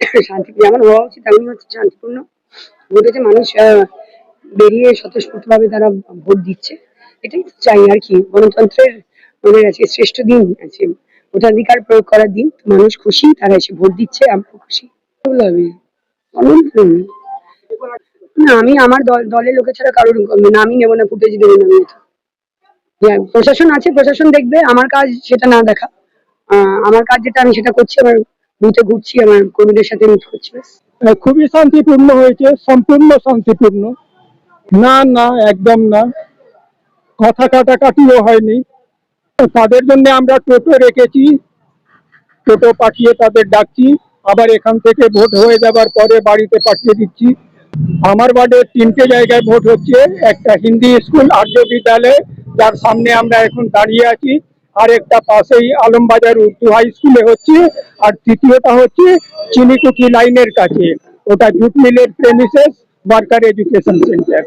বেরিয়ে শান্তি হওয়া উচিত তেমনই হচ্ছে শান্তিপূর্ণ। ভোট হচ্ছে মানুষ বেরিয়ে স্বতঃস্ফূর্তভাবে তারা ভোট দিচ্ছে। এটাই তো চাই আর কি। গণতন্ত্রের মানে আছে শ্রেষ্ঠ দিন আছে ভোটাধিকার প্রয়োগ করার দিন মানুষ খুশি তারা এসে ভোট দিচ্ছে আমরা খুশি। অনন্ত না আমি আমার দল দলের লোকের ছাড়া কারোর নামই নেব না ফুটেজ দেবো না আমি প্রশাসন আছে, প্রশাসন দেখবে, আমার কাজ সেটা না দেখা। আমার কাজ যেটা আমি সেটা করছি, আমার বুথে ঘুরছি, আমার কর্মীদের সাথে মিট করছি খুবই শান্তিপূর্ণ হয়েছে, সম্পূর্ণ শান্তিপূর্ণ। না না, একদম না। কথা কাটাকাটিও হয়নি। তাদের জন্য আমরা টোটো রেখেছি। টোটো পাঠিয়ে তাদের ডাকছি। আবার এখান থেকে ভোট হয়ে যাবার পরে বাড়িতে পাঠিয়ে দিচ্ছি। আমার ওয়ার্ডে তিনটে জায়গায় ভোট হচ্ছে। একটা হিন্দি স্কুল, আর্য বিদ্যালয় যার সামনে আমরা এখন দাঁড়িয়ে আছি। আর একটা পাশেই আলমবাজার উর্দু হাই স্কুলে হচ্ছে, আর তৃতীয়টা হচ্ছে চিনিকুঠি লাইনের কাছে। ওটা জুট মিলের প্রেমিসেস ওয়ার্কার এডুকেশন সেন্টার